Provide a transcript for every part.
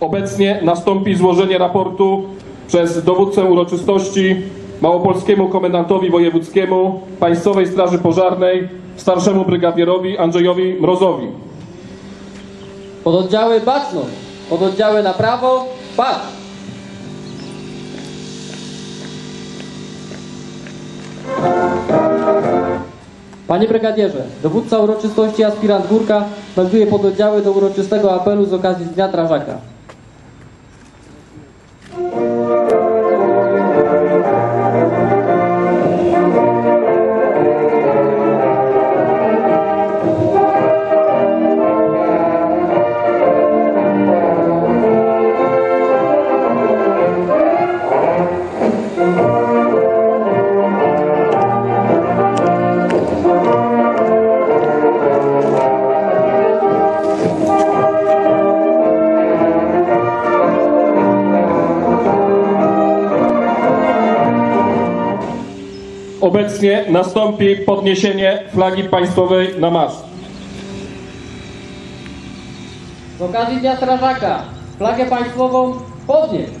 Obecnie nastąpi złożenie raportu przez dowódcę uroczystości Małopolskiemu Komendantowi Wojewódzkiemu Państwowej Straży Pożarnej starszemu brygadierowi Andrzejowi Mrozowi. Pododdziały baczność. Pododdziały na prawo. Patrz. Panie brygadierze, dowódca uroczystości aspirant Górka melduje pododdziały do uroczystego apelu z okazji Dnia Strażaka. Obecnie nastąpi podniesienie flagi państwowej na maszt. Z okazji Dnia Strażaka flagę państwową podnieść.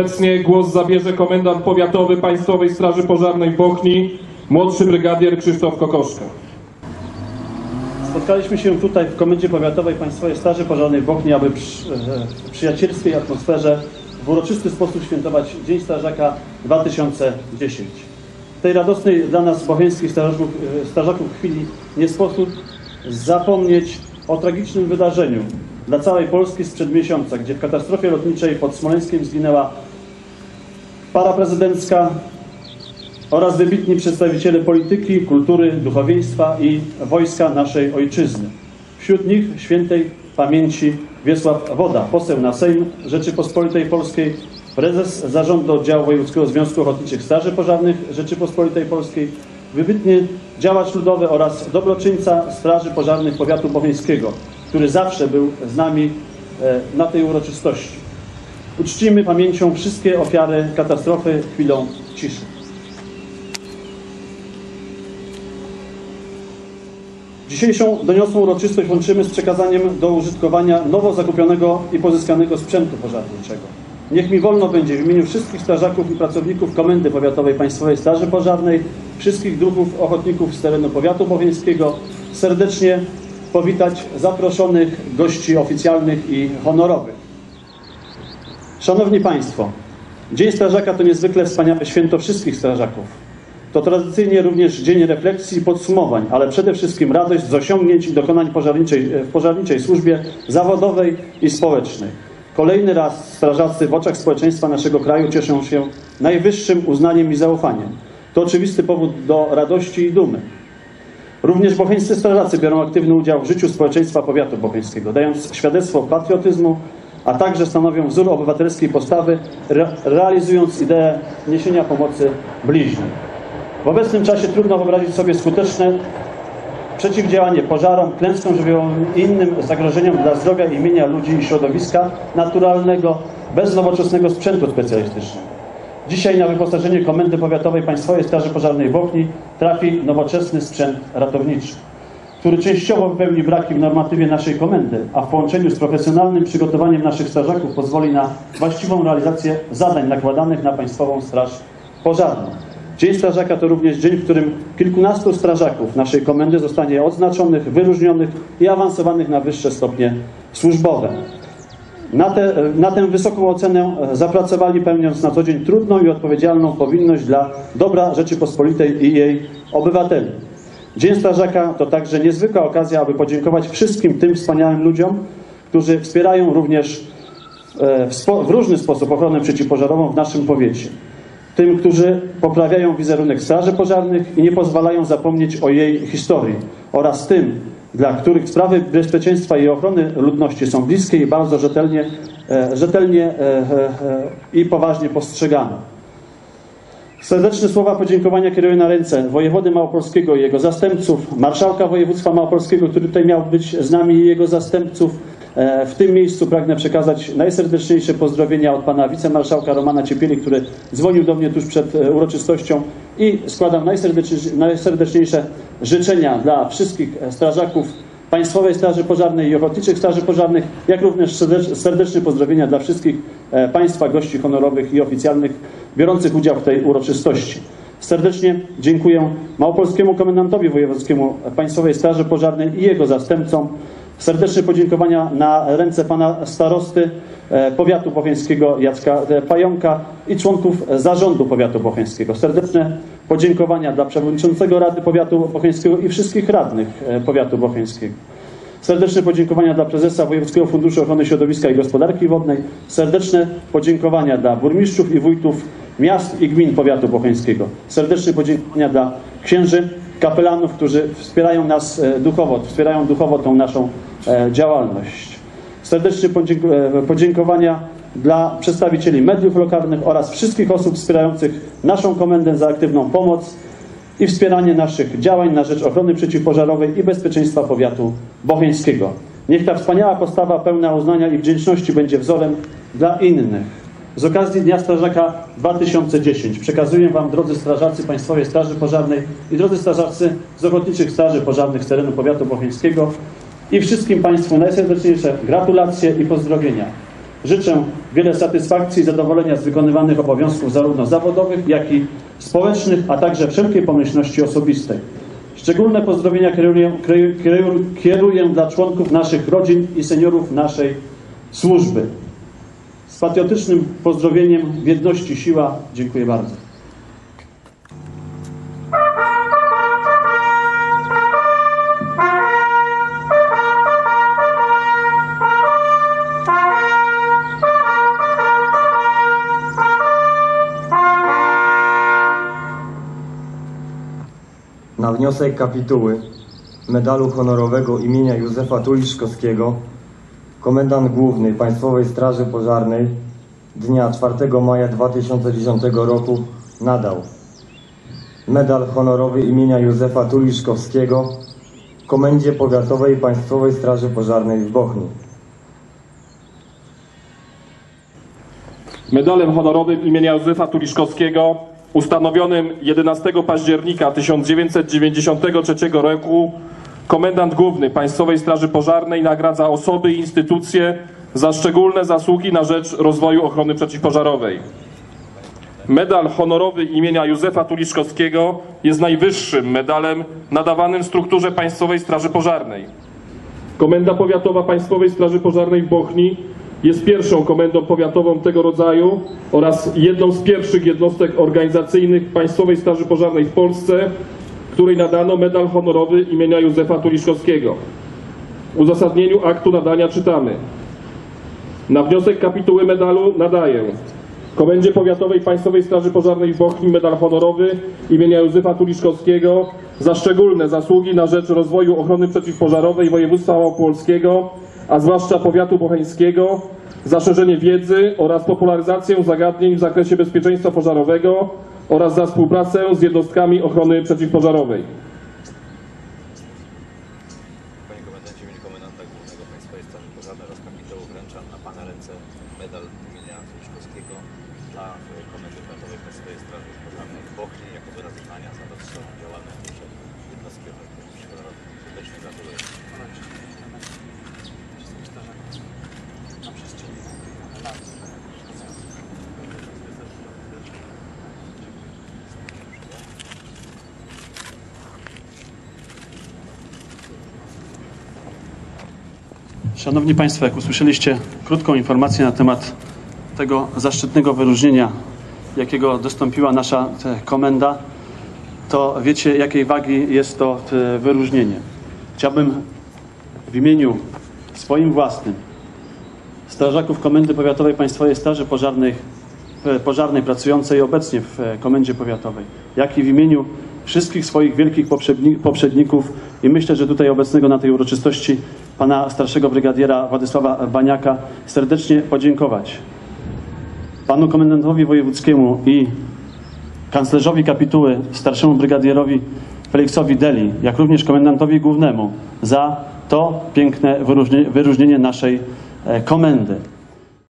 Obecnie głos zabierze komendant powiatowy Państwowej Straży Pożarnej w Bochni, młodszy brygadier Krzysztof Kokoszka. Spotkaliśmy się tutaj w Komendzie Powiatowej Państwowej Straży Pożarnej w Bochni, aby przy, e, w przyjacielskiej atmosferze w uroczysty sposób świętować Dzień Strażaka 2010. W tej radosnej dla nas bocheńskich strażaków, e, strażaków chwili nie sposób zapomnieć o tragicznym wydarzeniu dla całej Polski sprzed miesiąca, gdzie w katastrofie lotniczej pod Smoleńskiem zginęła para prezydencka, oraz wybitni przedstawiciele polityki, kultury, duchowieństwa i wojska naszej ojczyzny. Wśród nich świętej pamięci Wiesław Woda, poseł na Sejm Rzeczypospolitej Polskiej, prezes Zarządu Oddziału Wojewódzkiego Związku Ochotniczych Straży Pożarnych Rzeczypospolitej Polskiej, wybitny działacz ludowy oraz dobroczyńca Straży Pożarnych Powiatu Bocheńskiego, który zawsze był z nami e, na tej uroczystości. Uczcimy pamięcią wszystkie ofiary katastrofy chwilą ciszy. Dzisiejszą doniosłą uroczystość łączymy z przekazaniem do użytkowania nowo zakupionego i pozyskanego sprzętu pożarniczego. Niech mi wolno będzie w imieniu wszystkich strażaków i pracowników Komendy Powiatowej Państwowej Straży Pożarnej, wszystkich druhów ochotników z terenu powiatu bocheńskiego serdecznie powitać zaproszonych gości oficjalnych i honorowych. Szanowni Państwo, Dzień Strażaka to niezwykle wspaniałe święto wszystkich strażaków. To tradycyjnie również dzień refleksji i podsumowań, ale przede wszystkim radość z osiągnięć i dokonań pożarniczej, w pożarniczej służbie zawodowej i społecznej. Kolejny raz strażacy w oczach społeczeństwa naszego kraju cieszą się najwyższym uznaniem i zaufaniem. To oczywisty powód do radości i dumy. Również bocheńscy strażacy biorą aktywny udział w życiu społeczeństwa powiatu bocheńskiego, dając świadectwo patriotyzmu, a także stanowią wzór obywatelskiej postawy, re realizując ideę niesienia pomocy bliźnim. W obecnym czasie trudno wyobrazić sobie skuteczne przeciwdziałanie pożarom, klęskom żywiołowym i innym zagrożeniom dla zdrowia i mienia ludzi i środowiska naturalnego bez nowoczesnego sprzętu specjalistycznego. Dzisiaj na wyposażenie Komendy Powiatowej Państwowej Straży Pożarnej w Bochni trafi nowoczesny sprzęt ratowniczy, który częściowo wypełni braki w normatywie naszej komendy, a w połączeniu z profesjonalnym przygotowaniem naszych strażaków pozwoli na właściwą realizację zadań nakładanych na Państwową Straż Pożarną. Dzień Strażaka to również dzień, w którym kilkunastu strażaków naszej komendy zostanie odznaczonych, wyróżnionych i awansowanych na wyższe stopnie służbowe. Na, te, na tę wysoką ocenę zapracowali, pełniąc na co dzień trudną i odpowiedzialną powinność dla dobra Rzeczypospolitej i jej obywateli. Dzień Strażaka to także niezwykła okazja, aby podziękować wszystkim tym wspaniałym ludziom, którzy wspierają również e, w, spo, w różny sposób ochronę przeciwpożarową w naszym powiecie tym, którzy poprawiają wizerunek Straży Pożarnych i nie pozwalają zapomnieć o jej historii oraz tym, dla których sprawy bezpieczeństwa i ochrony ludności są bliskie i bardzo rzetelnie, e, rzetelnie e, i poważnie postrzegane. Serdeczne słowa podziękowania kieruję na ręce wojewody małopolskiego i jego zastępców, marszałka województwa małopolskiego, który tutaj miał być z nami i jego zastępców. E, W tym miejscu pragnę przekazać najserdeczniejsze pozdrowienia od pana wicemarszałka Romana Ciepieli, który dzwonił do mnie tuż przed e, uroczystością i składam najserdeczniejsze, życzenia dla wszystkich e, strażaków Państwowej Straży Pożarnej i Ochotniczych Straży Pożarnych, jak również serdecz- serdeczne pozdrowienia dla wszystkich e, Państwa gości honorowych i oficjalnych biorących udział w tej uroczystości. Serdecznie dziękuję Małopolskiemu Komendantowi Wojewódzkiemu Państwowej Straży Pożarnej i jego zastępcom. Serdeczne podziękowania na ręce pana starosty e, powiatu bocheńskiego Jacka e, Pająka i członków zarządu powiatu bocheńskiego. Serdeczne podziękowania dla przewodniczącego Rady Powiatu Bocheńskiego i wszystkich radnych e, powiatu bocheńskiego. Serdeczne podziękowania dla prezesa Wojewódzkiego Funduszu Ochrony Środowiska i Gospodarki Wodnej. Serdeczne podziękowania dla burmistrzów i wójtów miast i gmin powiatu bocheńskiego. Serdeczne podziękowania dla księży, kapelanów, którzy wspierają nas e, duchowo, wspierają duchowo tą naszą e, działalność. Serdeczne podzięko- podziękowania dla przedstawicieli mediów lokalnych oraz wszystkich osób wspierających naszą komendę za aktywną pomoc i wspieranie naszych działań na rzecz ochrony przeciwpożarowej i bezpieczeństwa powiatu bocheńskiego. Niech ta wspaniała postawa pełna uznania i wdzięczności będzie wzorem dla innych. Z okazji Dnia Strażaka 2010 przekazuję Wam, drodzy strażacy Państwowej Straży Pożarnej i drodzy strażacy z Ochotniczych Straży Pożarnych z terenu powiatu bocheńskiego i wszystkim Państwu najserdeczniejsze gratulacje i pozdrowienia. Życzę wiele satysfakcji i zadowolenia z wykonywanych obowiązków zarówno zawodowych, jak i społecznych, a także wszelkiej pomyślności osobistej. Szczególne pozdrowienia kieruję, kieruję, dla członków naszych rodzin i seniorów naszej służby. Z patriotycznym pozdrowieniem w jedności siła. Dziękuję bardzo. Wniosek kapituły medalu honorowego imienia Józefa Tuliszkowskiego komendant główny Państwowej Straży Pożarnej dnia 4 maja 2010 roku nadał medal honorowy imienia Józefa Tuliszkowskiego Komendzie Powiatowej Państwowej Straży Pożarnej w Bochni. Medalem honorowym imienia Józefa Tuliszkowskiego ustanowionym 11 października 1993 roku komendant główny Państwowej Straży Pożarnej nagradza osoby i instytucje za szczególne zasługi na rzecz rozwoju ochrony przeciwpożarowej. Medal honorowy imienia Józefa Tuliszkowskiego jest najwyższym medalem nadawanym strukturze Państwowej Straży Pożarnej. Komenda Powiatowa Państwowej Straży Pożarnej w Bochni jest pierwszą komendą powiatową tego rodzaju oraz jedną z pierwszych jednostek organizacyjnych Państwowej Straży Pożarnej w Polsce, której nadano medal honorowy imienia Józefa Tuliszkowskiego. W uzasadnieniu aktu nadania czytamy. Na wniosek kapituły medalu nadaję Komendzie Powiatowej Państwowej Straży Pożarnej w Bochni medal honorowy imienia Józefa Tuliszkowskiego za szczególne zasługi na rzecz rozwoju ochrony przeciwpożarowej województwa małopolskiego, a zwłaszcza powiatu bocheńskiego, za szerzenie wiedzy oraz popularyzację zagadnień w zakresie bezpieczeństwa pożarowego oraz za współpracę z jednostkami ochrony przeciwpożarowej. Panie Komendancie, w imieniu Komendanta Głównego Państwowej Straży Pożarnej oraz kapitału wręczam na Pana ręce medal imienia Tuliszkowskiego dla e, Komendy Powiatowej Państwowej Straży Pożarnej w Bochni jako wyraz uznania za dotychczasową działalność jednostki ochrony przeciwpożarowej. Serdecznie gratuluję. Szanowni Państwo, jak usłyszeliście krótką informację na temat tego zaszczytnego wyróżnienia, jakiego dostąpiła nasza e, komenda, to wiecie, jakiej wagi jest to e, wyróżnienie. Chciałbym w imieniu swoim własnym, strażaków Komendy Powiatowej Państwowej Straży Pożarnej, Pożarnej pracującej obecnie w e, Komendzie Powiatowej, jak i w imieniu wszystkich swoich wielkich poprzedni- poprzedników i myślę, że tutaj obecnego na tej uroczystości pana starszego brygadiera Władysława Baniaka serdecznie podziękować panu komendantowi wojewódzkiemu i kanclerzowi kapituły, starszemu brygadierowi Feliksowi Deli, jak również komendantowi głównemu za to piękne wyróżnienie, wyróżnienie naszej e, komendy.